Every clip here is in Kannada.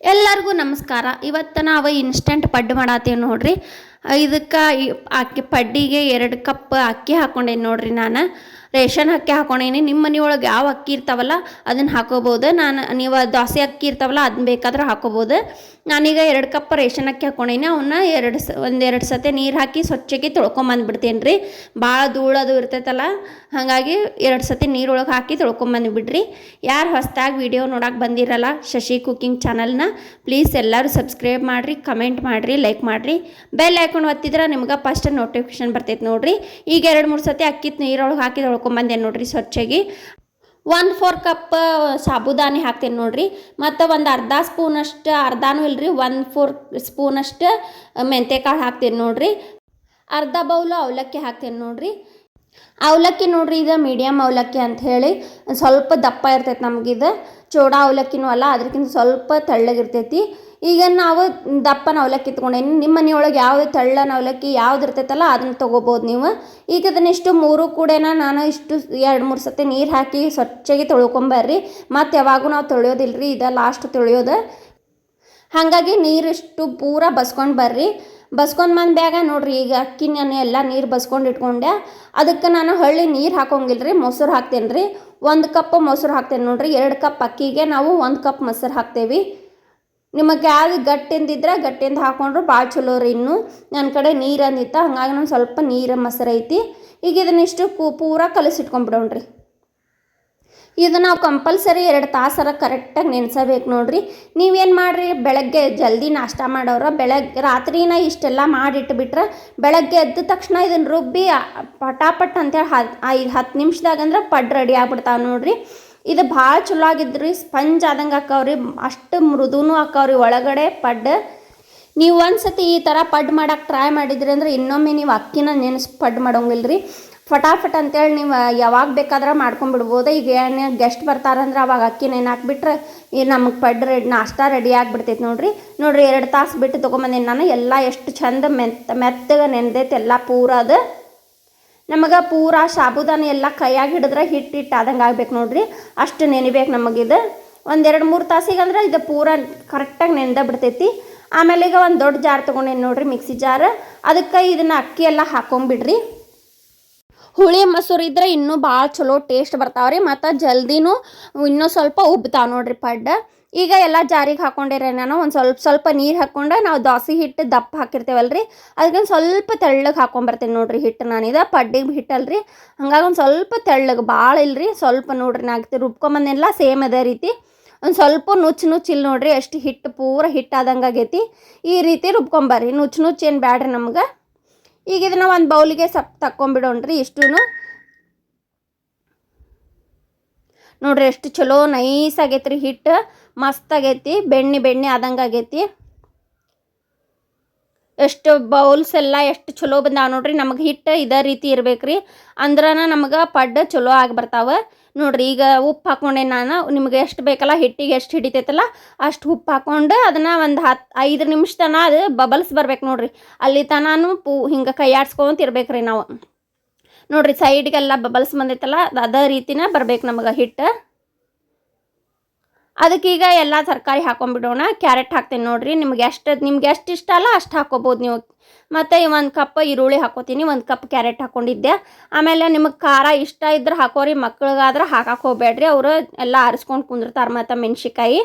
ಎಲ್ಲರಿಗೂ ನಮಸ್ಕಾರ. ಇವತ್ತು ನಾವು ಇನ್ಸ್ಟಂಟ್ ಪಡ್ಡು ಮಾಡತ್ತೀವಿ ನೋಡ್ರಿ. ಇದಕ್ಕೆ ಅಕ್ಕಿ ಪಡ್ಡಿಗೆ ಎರಡು ಕಪ್ ಅಕ್ಕಿ ಹಾಕೊಂಡೇನಿ ನೋಡ್ರಿ ನಾನು. ರೇಷನ್ ಅಕ್ಕಿ ಹಾಕೊಂಡೇನಿ ನಿಮ್ಮ ಮನೆಯೊಳಗೆ ಯಾವ ಅಕ್ಕಿ ಇರ್ತಾವಲ್ಲ ಅದನ್ನು ಹಾಕೋಬೋದು. ನಾನು, ನೀವು ದೋಸೆ ಅಕ್ಕಿ ಇರ್ತಾವಲ್ಲ ಅದನ್ನ ಬೇಕಾದ್ರೆ ಹಾಕೋಬೋದು. ನಾನೀಗ ಎರಡು ಕಪ್ ರೇಷನ್ ಅಕ್ಕಿ ಹಾಕೊಂಡೇನಿ ಅವನ್ನ ಎರಡು ಸ ಒಂದೆರಡು ಸತೆ ನೀರು ಹಾಕಿ ಸ್ವಚ್ಛಕ್ಕೆ ತೊಳ್ಕೊಂಬಂದ್ಬಿಡ್ತೀನಿ ರೀ ಭಾಳ ಧೂಳದು ಇರ್ತೈತಲ್ಲ, ಹಾಗಾಗಿ ಎರಡು ಸತಿ ನೀರೊಳಗೆ ಹಾಕಿ ತೊಳ್ಕೊಂಬಂದ್ಬಿಡ್ರಿ. ಯಾರು ಹೊಸ್ದಾಗಿ ವಿಡಿಯೋ ನೋಡಕ್ಕೆ ಬಂದಿರಲ್ಲ, ಶಶಿ ಕುಕಿಂಗ್ ಚಾನಲ್ನ, ಪ್ಲೀಸ್ ಎಲ್ಲರೂ ಸಬ್ಸ್ಕ್ರೈಬ್ ಮಾಡಿರಿ, ಕಮೆಂಟ್ ಮಾಡಿರಿ, ಲೈಕ್ ಮಾಡಿರಿ. ಬೆಲ್ ಹಾಕೊಂಡು ಒತ್ತಿದ್ರೆ ನಿಮ್ಗೆ ಫಸ್ಟ್ ನೋಟಿಫಿಕೇಶನ್ ಬರ್ತೈತೆ ನೋಡಿರಿ. ಈಗ ಎರಡು ಮೂರು ಸತಿ ಅಕ್ಕಿ ನೀರೊಳಗೆ ಹಾಕಿ ತೊಳ್ಕೊಂಬಂದೆ ನೋಡ್ರಿ ಸ್ವಚ್ಛಾಗಿ. ಒನ್ ಫೋರ್ ಕಪ್ ಸಾಬುದಾನಿ ಹಾಕ್ತೇನೆ ನೋಡ್ರಿ. ಮತ್ತು ಒಂದು ಅರ್ಧ ಸ್ಪೂನಷ್ಟು ಅರ್ಧನೂ ಇಲ್ಲರಿ ಒಂದು ಫೋರ್ ಸ್ಪೂನಷ್ಟು ಮೆಂತ್ಯಕಾಳು ಹಾಕ್ತೇನೆ ನೋಡ್ರಿ. ಅರ್ಧ ಬೌಲು ಅವಲಕ್ಕಿ ಹಾಕ್ತೇನೆ ನೋಡ್ರಿ. ಅವಲಕ್ಕಿ ನೋಡ್ರಿ ಇದು ಮೀಡಿಯಮ್ ಅವಲಕ್ಕಿ ಅಂತ ಹೇಳಿ. ಸ್ವಲ್ಪ ದಪ್ಪ ಇರ್ತೈತೆ ನಮಗಿದು. ಚೋಡಾ ಅವಲಕ್ಕಿನೂ ಅಲ್ಲ ಅದಕ್ಕಿಂತ ಸ್ವಲ್ಪ ತೆಳ್ಳಗಿರ್ತೈತಿ. ಈಗ ನಾವು ದಪ್ಪನ ಅವಲಕ್ಕಿ ತೊಗೊಂಡೇನಿ ನಿಮ್ಮ ಮನೆಯೊಳಗೆ ಯಾವುದೇ ತೆಳ್ಳನ ಅವಲಕ್ಕಿ ಯಾವ್ದು ಇರ್ತೈತಲ್ಲ ಅದನ್ನ ತೊಗೋಬೋದು ನೀವು. ಈಗ ಅದನ್ನಿಷ್ಟು ಮೂರು ಕೂಡೇನ ನಾನು ಇಷ್ಟು ಎರಡು ಮೂರು ಸತಿ ನೀರು ಹಾಕಿ ಸ್ವಚ್ಛಗೆ ತೊಳ್ಕೊಂಬರ್ರಿ. ಮತ್ತು ಯಾವಾಗೂ ನಾವು ತೊಳೆಯೋದಿಲ್ಲ ರೀ ಇದು ಲಾಸ್ಟ್ ತೊಳೆಯೋದು. ಹಾಗಾಗಿ ಇಷ್ಟು ಪೂರ ಬಸ್ಕೊಂಡು ಬರ್ರಿ. ಬಸ್ಕೊಂಡು ಬಂದ ಬ್ಯಾಗ ನೋಡ್ರಿ, ಈಗ ಅಕ್ಕಿ ನಾನು ಎಲ್ಲ ನೀರು ಬಸ್ಕೊಂಡು ಇಟ್ಕೊಂಡೆ. ಅದಕ್ಕೆ ನಾನು ಹಳ್ಳಿ ನೀರು ಹಾಕೋಂಗಿಲ್ಲ ರೀ ಮೊಸರು ಹಾಕ್ತೇನೆ ರೀ ಒಂದು ಕಪ್ ಮೊಸರು ಹಾಕ್ತೇನೆ ನೋಡ್ರಿ, ಎರಡು ಕಪ್ ಅಕ್ಕಿಗೆ ನಾವು ಒಂದು ಕಪ್ ಮೊಸರು ಹಾಕ್ತೇವೆ. ನಿಮಗೆ ಯಾವ್ದು ಗಟ್ಟಿಂದಿದ್ರೆ ಗಟ್ಟಿಂದ ಹಾಕೊಂಡ್ರು ಭಾಳ ಚಲೋ ರೀ ಇನ್ನು. ನನ್ನ ಕಡೆ ನೀರು ಅಂದಿತ್ತು, ಹಂಗಾಗಿ ನಾನು ಸ್ವಲ್ಪ ನೀರು ಮೊಸರು ಐತಿ. ಈಗ ಇದನ್ನಿಷ್ಟು ಪೂ ಪೂರ ಕಲಸಿಟ್ಕೊಂಡ್ಬಿಡೋಣ್ರಿ ಇದು ನಾವು ಕಂಪಲ್ಸರಿ ಎರಡು ತಾಸರ ಕರೆಕ್ಟಾಗಿ ನೆನೆಸಬೇಕು ನೋಡ್ರಿ. ನೀವೇನು ಮಾಡಿರಿ, ಬೆಳಗ್ಗೆ ಜಲ್ದಿ ನಾಷ್ಟ ಮಾಡೋರ ಬೆಳಗ್ಗೆ ರಾತ್ರಿನ ಇಷ್ಟೆಲ್ಲ ಮಾಡಿಟ್ಬಿಟ್ರೆ ಬೆಳಗ್ಗೆ ಎದ್ದ ತಕ್ಷಣ ಇದನ್ನು ರುಬ್ಬಿ ಪಟಾಪಟ್ ಅಂತೇಳಿ ಹತ್ತು ಐದು ಹತ್ತು ನಿಮಿಷದಾಗಂದ್ರೆ ಪಡ್ ರೆಡಿ ಆಗ್ಬಿಡ್ತಾವೆ ನೋಡ್ರಿ. ಇದು ಭಾಳ ಚಲೋ ಆಗಿದ್ರಿ. ಸ್ಪಂಜ್ ಆದಂಗೆ ಆಕಾವ್ರಿ ಅಷ್ಟು ಮೃದುನೂ ಆಕಾವ್ರಿ ಒಳಗಡೆ ಪಡ್ ನೀವು ಒಂದ್ಸತಿ ಈ ಥರ ಪಡ್ ಮಾಡಕ್ಕೆ ಟ್ರೈ ಮಾಡಿದ್ರಿ ಅಂದ್ರೆ ಇನ್ನೊಮ್ಮೆ ನೀವು ಅಕ್ಕಿನ ನೆನೆಸಿ ಪಡ್ ಮಾಡೋಂಗಿಲ್ಲ ರೀ ಫಟಾಫಟ್ ಅಂತೇಳಿ ನೀವು ಯಾವಾಗ ಬೇಕಾದ್ರೆ ಮಾಡ್ಕೊಂಬಿಡ್ಬೋದು ಈಗ ಏನು ಗೆಸ್ಟ್ ಬರ್ತಾರಂದ್ರೆ ಅವಾಗ ಅಕ್ಕಿ ನೆನೆ ಹಾಕ್ಬಿಟ್ರೆ ಈ ನಮಗೆ ಪಡ್ ರೆಡಿ ನಾಷ್ಟ ರೆಡಿ ಆಗಿಬಿಡ್ತೈತೆ ನೋಡಿರಿ. ನೋಡಿರಿ, ಎರಡು ತಾಸು ಬಿಟ್ಟು ತೊಗೊಂಬಂದೀನಿ ನಾನು. ಎಲ್ಲ ಎಷ್ಟು ಚಂದ ಮೆತ್ತ ಮೆತ್ತಗೆ ನೆನೆದೈತೆ. ಎಲ್ಲ ಪೂರ ಅದು ನಮಗೆ ಪೂರ ಸಾಬುದಾನ ಎಲ್ಲ ಕೈಯಾಗಿ ಹಿಡಿದ್ರೆ ಹಿಟ್ಟು ಹಿಟ್ಟು ಆದಂಗೆ ಆಗ್ಬೇಕು ನೋಡ್ರಿ. ಅಷ್ಟು ನೆನಿಬೇಕು ನಮಗಿದು ಒಂದೆರಡು ಮೂರು ತಾಸಿಗೆ ಅಂದ್ರೆ ಇದು ಪೂರ ಕರೆಕ್ಟಾಗಿ ನೆನೆದ ಬಿಡ್ತೈತಿ. ಆಮೇಲೆ ಈಗ ಒಂದು ದೊಡ್ಡ ಜಾರ್ ತೊಗೊಂಡೇನು ನೋಡ್ರಿ ಮಿಕ್ಸಿ ಜಾರ್. ಅದಕ್ಕೆ ಇದನ್ನು ಅಕ್ಕಿ ಎಲ್ಲ ಹಾಕೊಂಬಿಡ್ರಿ. ಹುಳಿ, ಮೊಸರು ಇದ್ರೆ ಇನ್ನೂ ಭಾಳ ಚಲೋ ಟೇಸ್ಟ್ ಬರ್ತಾವ್ರಿ. ಮತ್ತು ಜಲ್ದಿನೂ ಇನ್ನೂ ಸ್ವಲ್ಪ ಉಬ್ತಾವೆ ನೋಡ್ರಿ ಪಡ್ಡ. ಈಗ ಎಲ್ಲ ಜಾರಿಗೆ ಹಾಕೊಂಡಿರ ನಾನು ಒಂದು ಸ್ವಲ್ಪ ಸ್ವಲ್ಪ ನೀರು ಹಾಕ್ಕೊಂಡು ನಾವು ದೋಸೆ ಹಿಟ್ಟು ದಪ್ಪ ಹಾಕಿರ್ತೇವಲ್ರಿ? ಅದಕ್ಕೆ ಒಂದು ಸ್ವಲ್ಪ ತೆಳ್ಳಗೆ ಹಾಕೊಂಬರ್ತೀನಿ ನೋಡ್ರಿ ಹಿಟ್ಟು ನಾನಿದ ಪಡ್ಡಿಗೆ ಹಿಟ್ಟಲ್ರಿ ಹಂಗಾಗಿ ಒಂದು ಸ್ವಲ್ಪ ತೆಳ್ಳಗೆ ಭಾಳ ಇಲ್ರಿ? ಸ್ವಲ್ಪ ನೋಡ್ರಿ ನಾಗ್ತಿ ರುಬ್ಕೊಂಬಂದೆಲ್ಲ ಸೇಮ್ ಅದೇ ರೀತಿ. ಒಂದು ಸ್ವಲ್ಪ ನುಚ್ಚು ನುಚ್ಚು ಇಲ್ಲಿ ನೋಡ್ರಿ ಹಿಟ್ಟು ಪೂರ ಹಿಟ್ಟಾದಂಗೆ ಆಗೈತಿ. ಈ ರೀತಿ ರುಬ್ಕೊಂಬರ್ರಿ. ನುಚ್ಚು ನುಚ್ಚು ಏನು ಬ್ಯಾಡ್ರಿ ನಮ್ಗೆ? ಈಗ ಇದನ್ನ ಒಂದು ಬೌಲಿಗೆ ಸಪ್ ತಕ್ಕೊಂಬಿಡೋಣ್ರಿ ಇಷ್ಟೂ ನೋಡ್ರಿ ಎಷ್ಟು ಚಲೋ ನೈಸ್ ಆಗೈತ್ರಿ ಹಿಟ್ಟು ಮಸ್ತ್ ಆಗೈತಿ, ಬೆಣ್ಣೆ ಬೆಣ್ಣೆ ಆದಂಗೆ ಆಗೈತಿ. ಎಷ್ಟು ಬೌಲ್ಸ್ ಎಲ್ಲ ಎಷ್ಟು ಚಲೋ ಬಂದಾವ ನೋಡ್ರಿ, ನಮಗೆ ಹಿಟ್ಟು ಇದೇ ರೀತಿ ಇರ್ಬೇಕ್ರಿ. ಅಂದ್ರನ ನಮಗೆ ಪಡ್ಡು ಚಲೋ ಆಗಿ ಬರ್ತಾವೆ. ನೋಡ್ರಿ ಈಗ ಉಪ್ಪು ಹಾಕೊಂಡೆ ನಾನು, ನಿಮ್ಗೆ ಎಷ್ಟು ಬೇಕಲ್ಲ, ಹಿಟ್ಟಿಗೆ ಎಷ್ಟು ಹಿಡಿತೈತಲ್ಲ, ಅಷ್ಟು ಉಪ್ಪು ಹಾಕೊಂಡು ಅದನ್ನು ಒಂದು ಹತ್ತು ಐದು ನಿಮಿಷ ತನ ಅದು ಬಬಲ್ಸ್ ಬರ್ಬೇಕು ನೋಡ್ರಿ. ಅಲ್ಲಿ ತನಾನು ಪೂ, ಹಿಂಗೆ ಕೈ ಆಡ್ಸ್ಕೊಂತ ಇರ್ಬೇಕ್ರಿ ನಾವು. ನೋಡ್ರಿ ಸೈಡ್ಗೆಲ್ಲ ಬಬಲ್ಸ್ ಬಂದೈತಲ್ಲ, ಅದು ರೀತಿನ ಬರ್ಬೇಕು ನಮಗೆ ಹಿಟ್ಟು. ಅದಕ್ಕೀಗ ಎಲ್ಲ ತರಕಾರಿ ಹಾಕೊಂಡ್ಬಿಡೋಣ ಕ್ಯಾರೆಟ್ ಹಾಕ್ತೀನಿ ನೋಡ್ರಿ. ನಿಮ್ಗೆ ಎಷ್ಟು ನಿಮ್ಗೆ ಎಷ್ಟು ಇಷ್ಟ ಅಲ್ಲ ಅಷ್ಟು ಹಾಕೋಬೋದು ನೀವು. ಮತ್ತು ಒಂದು ಕಪ್ ಈರುಳ್ಳಿ ಹಾಕೋತೀನಿ. ಒಂದು ಕಪ್ ಕ್ಯಾರೆಟ್ ಹಾಕ್ಕೊಂಡಿದ್ದೆ ಆಮೇಲೆ ನಿಮಗೆ ಖಾರ ಇಷ್ಟ ಇದ್ರೆ ಹಾಕೋರಿ. ಮಕ್ಳಿಗಾದ್ರೆ ಹಾಕಕ್ಕೆ ಹೋಗ್ಬೇಡ್ರಿ. ಅವರು ಎಲ್ಲ ಆರಿಸ್ಕೊಂಡು ಕುಂದಿರ್ತಾರೆ ಮತ್ತು ಮೆಣ್ಸಿಕಾಯಿ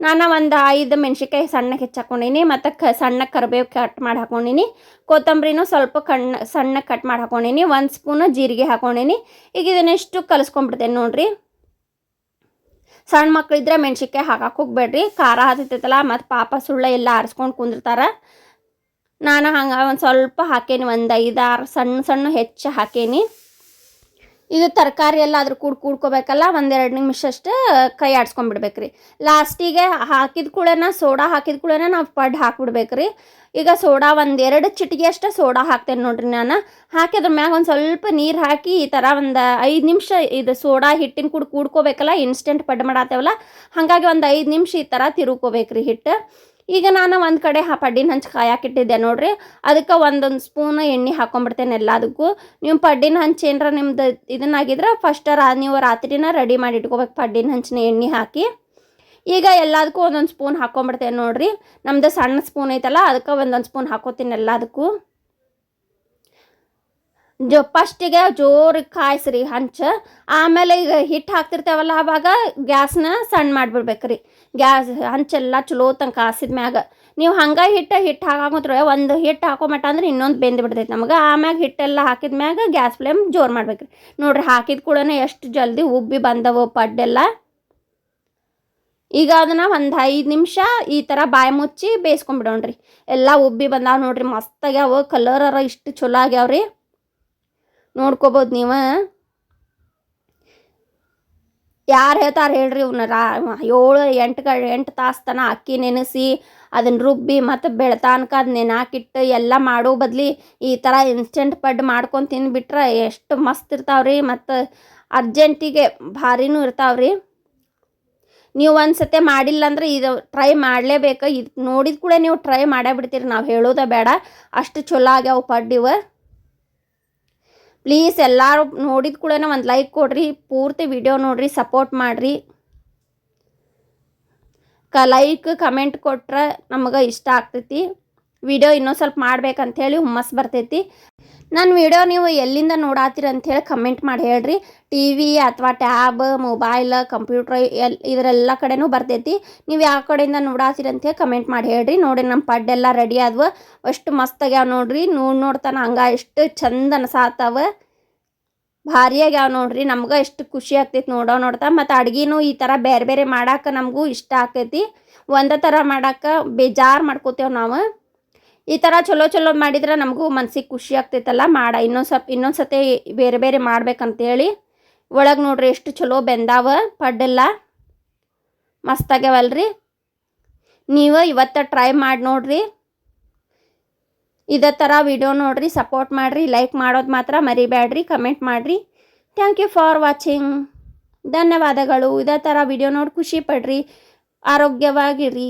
ನಾನು ಒಂದು ಐದು ಮೆಣ್ಸಿಕಾಯಿ ಸಣ್ಣಗೆ ಹೆಚ್ಚಾಕೊಂಡೀನಿ ಮತ್ತು ಕ, ಸಣ್ಣ ಕರಿಬೇವು ಕಟ್ ಮಾಡಿ ಹಾಕೊಂಡೀನಿ. ಕೊತ್ತಂಬರಿನೂ ಸ್ವಲ್ಪ ಕಣ್ಣು ಸಣ್ಣ ಕಟ್ ಮಾಡಿ ಹಾಕೊಂಡೀನಿ. ಒಂದು ಸ್ಪೂನು ಜೀರಿಗೆ ಹಾಕೊಂಡೀನಿ. ಈಗ ಇದನ್ನೆಷ್ಟು ಕಲಿಸ್ಕೊಂಡ್ಬಿಡ್ತೇನೆ ನೋಡಿರಿ. ಸಣ್ಣ ಮಕ್ಕಳಿದ್ರೆ ಮೆಣ್ಸಿನ್ಕಾಯಿ ಹಾಕಕ್ಕೆ ಹೋಗ್ಬೇಡ್ರಿ. ಖಾರ ಹತ್ತಿತ್ತಲ್ಲ ಮತ್ತು ಪಾಪ ಸುಳ್ಳ ಎಲ್ಲ ಆರಿಸ್ಕೊಂಡು ಕುಂದಿರ್ತಾರೆ. ನಾನು ಹಂಗೆ ಒಂದು ಸ್ವಲ್ಪ ಹಾಕೇನಿ, ಒಂದು ಐದಾರು ಸಣ್ಣ ಸಣ್ಣ ಹೆಚ್ಚು ಹಾಕೇನಿ. ಇದು ತರಕಾರಿ ಎಲ್ಲ ಅದ್ರ ಕೂಡ ಕೂಡ್ಕೋಬೇಕಲ್ಲ, ಒಂದೆರಡು ನಿಮಿಷ ಅಷ್ಟೇ ಕೈ ಆಡ್ಸ್ಕೊಂಡ್ಬಿಡ್ಬೇಕ್ರಿ. ಲಾಸ್ಟಿಗೆ ಹಾಕಿದ ಕೂಡನ ಸೋಡಾ ಹಾಕಿದ ಕೂಡನ ನಾವು ಪಡ್ ಹಾಕ್ಬಿಡ್ಬೇಕ್ರಿ. ಈಗ ಸೋಡಾ ಒಂದೆರಡು ಚಿಟಿಗೆ ಅಷ್ಟು ಸೋಡಾ ಹಾಕ್ತೇನೆ ನೋಡ್ರಿ ನಾನು. ಹಾಕಿ ಅದ್ರ ಮ್ಯಾಗ ಒಂದು ಸ್ವಲ್ಪ ನೀರು ಹಾಕಿ ಈ ಥರ ಒಂದು ಐದು ನಿಮಿಷ ಇದು ಸೋಡಾ ಹಿಟ್ಟಿನ ಕೂಡ ಕೂಡ್ಕೋಬೇಕಲ್ಲ ಇನ್ಸ್ಟೆಂಟ್ ಪಡ್ ಮಾಡತ್ತೇವಲ್ಲ ಹಾಗಾಗಿ ಒಂದು ಐದು ನಿಮಿಷ ಈ ಥರ ತಿರುಕೋಬೇಕ್ರಿ ಹಿಟ್ಟು. ಈಗ ನಾನು ಒಂದು ಕಡೆ ಆ ಪಡ್ಡಿನ ಹಂಚು ಕಾಯಾಕಿಟ್ಟಿದ್ದೆ ನೋಡ್ರಿ. ಅದಕ್ಕೆ ಒಂದೊಂದು ಸ್ಪೂನ್ ಎಣ್ಣೆ ಹಾಕೊಂಡ್ಬಿಡ್ತೇನೆ ಎಲ್ಲದಕ್ಕೂ. ನೀವು ಪಡ್ಡಿನ ಹಂಚು ಏನಾರ ನಿಮ್ದು ಇದನ್ನಾಗಿದ್ರೆ ಫಸ್ಟ್ ರಾ ನೀವು ರಾತ್ರಿನ ರೆಡಿ ಮಾಡಿ ಇಟ್ಕೋಬೇಕು ಪಡ್ಡಿನ ಹಂಚಿನ ಎಣ್ಣೆ ಹಾಕಿ. ಈಗ ಎಲ್ಲದಕ್ಕೂ ಒಂದೊಂದು ಸ್ಪೂನ್ ಹಾಕೊಂಡ್ಬಿಡ್ತೇನೆ ನೋಡ್ರಿ. ನಮ್ದು ಸಣ್ಣ ಸ್ಪೂನ್ ಐತಲ್ಲ ಅದಕ್ಕೆ ಒಂದೊಂದು ಸ್ಪೂನ್ ಹಾಕೋತೀನಿ ಎಲ್ಲದಕ್ಕೂ. ಜೊ ಫಸ್ಟಿಗೆ ಜೋರಿಗೆ ಕಾಯಿಸ್ರಿ ಹಂಚ. ಆಮೇಲೆ ಈಗ ಹಿಟ್ಟು ಹಾಕ್ತಿರ್ತೇವಲ್ಲ ಆವಾಗ ಗ್ಯಾಸ್ನ ಸಣ್ಣ ಮಾಡಿಬಿಡ್ಬೇಕ್ರಿ. ಗ್ಯಾಸ್ ಹಂಚೆಲ್ಲ ಚಲೋ ತನಕ ಕಾಸಿದ ಮ್ಯಾಗ. ನೀವು ಹಂಗೆ ಹಿಟ್ಟು ಹಿಟ್ಟು ಹಾಕಾಕೊಂತ್ರೆ ಒಂದು ಹಿಟ್ಟು ಹಾಕೋ ಮಟ್ಟ ಅಂದ್ರೆ ಇನ್ನೊಂದು ಬೆಂದು ಬಿಡ್ತೈತೆ ನಮಗೆ. ಆಮ್ಯಾಗ ಹಿಟ್ಟೆಲ್ಲ ಹಾಕಿದ ಮ್ಯಾಗ ಗ್ಯಾಸ್ ಫ್ಲೇಮ್ ಜೋರು ಮಾಡ್ಬೇಕ್ರಿ. ನೋಡ್ರಿ ಹಾಕಿದ ಕೂಡ ಎಷ್ಟು ಜಲ್ದಿ ಉಬ್ಬಿ ಬಂದವು ಪಡ್ಡೆಲ್ಲ. ಈಗ ಅದನ್ನು ಒಂದು ಐದು ನಿಮಿಷ ಈ ಥರ ಬಾಯಿ ಮುಚ್ಚಿ ಬೇಯಿಸ್ಕೊಂಬಿಡೋಣ್ರಿ ಎಲ್ಲ ಉಬ್ಬಿ ಬಂದಾವ ನೋಡ್ರಿ ಮಸ್ತಾಗ್ಯಾವ. ಕಲರರ ಇಷ್ಟು ಚಲೋ ಆಗ್ಯಾವ್ರಿ. ನೋಡ್ಕೋಬೋದು ನೀವು? ಯಾರು ಹೇಳ್ತಾರೆ ಹೇಳ್ರಿ ಇವನ್ನ ರಾ, ಏಳು, ಎಂಟು ಗ ಎಂಟು ತಾಸು ತನ ಅಕ್ಕಿ ನೆನೆಸಿ ಅದನ್ನ ರುಬ್ಬಿ ಮತ್ತು ಬೆಳ್ತಾನಕ ಅದು ನೆನಾಕಿಟ್ಟು ಎಲ್ಲ ಮಾಡೋ ಬದಲಿ ಈ ಥರ ಇನ್ಸ್ಟೆಂಟ್ ಪಡ್ ಮಾಡ್ಕೊಂಡು ತಿಂದುಬಿಟ್ರೆ ಎಷ್ಟು ಮಸ್ತ್ ಇರ್ತಾವ್ರಿ ಮತ್ತು ಅರ್ಜೆಂಟಿಗೆ ಭಾರಿನೂ ಇರ್ತಾವ್ರಿ. ನೀವು ಒಂದು ಸತಿ ಮಾಡಿಲ್ಲ ಅಂದ್ರೆ ಇದು ಟ್ರೈ ಮಾಡಲೇಬೇಕು. ಇದು ನೋಡಿದ ಕೂಡ ನೀವು ಟ್ರೈ ಮಾಡೇ ಬಿಡ್ತೀರಿ. ನಾವು ಹೇಳೋದೇ ಬೇಡ. ಅಷ್ಟು ಚಲೋ ಆಗ್ಯಾವ ಪಡ್ಡಿವ ಪ್ಲೀಸ್ ಎಲ್ಲರೂ ನೋಡಿದ ಕೂಡ ಒಂದು ಲೈಕ್ ಕೊಡ್ರಿ, ಪೂರ್ತಿ ವಿಡಿಯೋ ನೋಡ್ರಿ ಸಪೋರ್ಟ್ ಮಾಡಿರಿ. ಕ ಲೈಕ್ ಕಮೆಂಟ್ ಕೊಟ್ರೆ ನಮಗೆ ಇಷ್ಟ ಆಗ್ತೈತಿ. ವಿಡಿಯೋ ಇನ್ನೊಂದು ಸ್ವಲ್ಪ ಮಾಡ್ಬೇಕಂಥೇಳಿ ಹುಮ್ಮಸ್ ಬರ್ತೈತಿ. ನನ್ನ ವಿಡಿಯೋ ನೀವು ಎಲ್ಲಿಂದ ನೋಡಾತೀರಿ ಅಂಥೇಳಿ ಕಮೆಂಟ್ ಮಾಡಿ ಹೇಳ್ರಿ. ಟಿ ವಿ ಅಥವಾ ಟ್ಯಾಬ್, ಮೊಬೈಲ್, ಕಂಪ್ಯೂಟ್ರ್, ಎಲ್ ಇದರೆಲ್ಲ ಕಡೆನೂ ಬರ್ತೈತಿ. ನೀವು ಯಾವ ಕಡೆಯಿಂದ ನೋಡಾತೀರಿ ಅಂಥೇಳಿ ಕಮೆಂಟ್ ಮಾಡಿ ಹೇಳ್ರಿ. ನೋಡಿ ನಮ್ಮ ಪಡ್ಡೆಲ್ಲ ರೆಡಿ ಆದ್ವು. ಅಷ್ಟು ಮಸ್ತ್ ಆಗ್ಯಾವ ನೋಡ್ರಿ. ನೋಡಿ ನೋಡ್ತಾನೆ ಹಂಗೆ ಎಷ್ಟು ಚಂದ ಅನ್ಸಾತಾವ. ಭಾರಿ ಆಗ್ಯಾವ ನೋಡ್ರಿ. ನಮ್ಗೆ ಎಷ್ಟು ಖುಷಿ ಆಗ್ತೈತಿ ನೋಡೋ ನೋಡ್ತಾ. ಮತ್ತು ಅಡ್ಗಿನೂ ಈ ಥರ ಬೇರೆ ಬೇರೆ ಮಾಡಾಕ ನಮಗೂ ಇಷ್ಟ ಆಗ್ತೈತಿ. ಒಂದೇ ಥರ ಮಾಡಾಕ ಬೇಜಾರು ಮಾಡ್ಕೋತೇವೆ ನಾವು. ಈ ಥರ ಚಲೋ ಚಲೋ ಮಾಡಿದ್ರೆ ನಮಗೂ ಮನ್ಸಿಗೆ ಖುಷಿ ಆಗ್ತೈತಲ್ಲ, ಮಾಡ. ಇನ್ನೊಂದು ಸ್ವಲ್ಪ ಇನ್ನೊಂದು ಸತಿ ಬೇರೆ ಬೇರೆ ಮಾಡ್ಬೇಕಂತೇಳಿ. ಒಳಗೆ ನೋಡ್ರಿ ಎಷ್ಟು ಚಲೋ ಬೆಂದಾವ, ಪಡ್ಡೆಲ್ಲ. ಮಸ್ತಾಗ್ಯಾವಲ್ರಿ ನೀವು ಇವತ್ತು ಟ್ರೈ ಮಾಡಿ ನೋಡ್ರಿ. ಇದೇ ಥರ ವಿಡಿಯೋ ನೋಡ್ರಿ ಸಪೋರ್ಟ್ ಮಾಡಿರಿ ಲೈಕ್ ಮಾಡೋದು ಮಾತ್ರ ಮರಿಬೇಡ್ರಿ ಕಮೆಂಟ್ ಮಾಡಿರಿ. ಥ್ಯಾಂಕ್ ಯು ಫಾರ್ ವಾಚಿಂಗ್ ಧನ್ಯವಾದಗಳು. ಇದೇ ಥರ ವಿಡಿಯೋ ನೋಡಿ ಖುಷಿ ಪಡ್ರಿ. ಆರೋಗ್ಯವಾಗಿರಿ.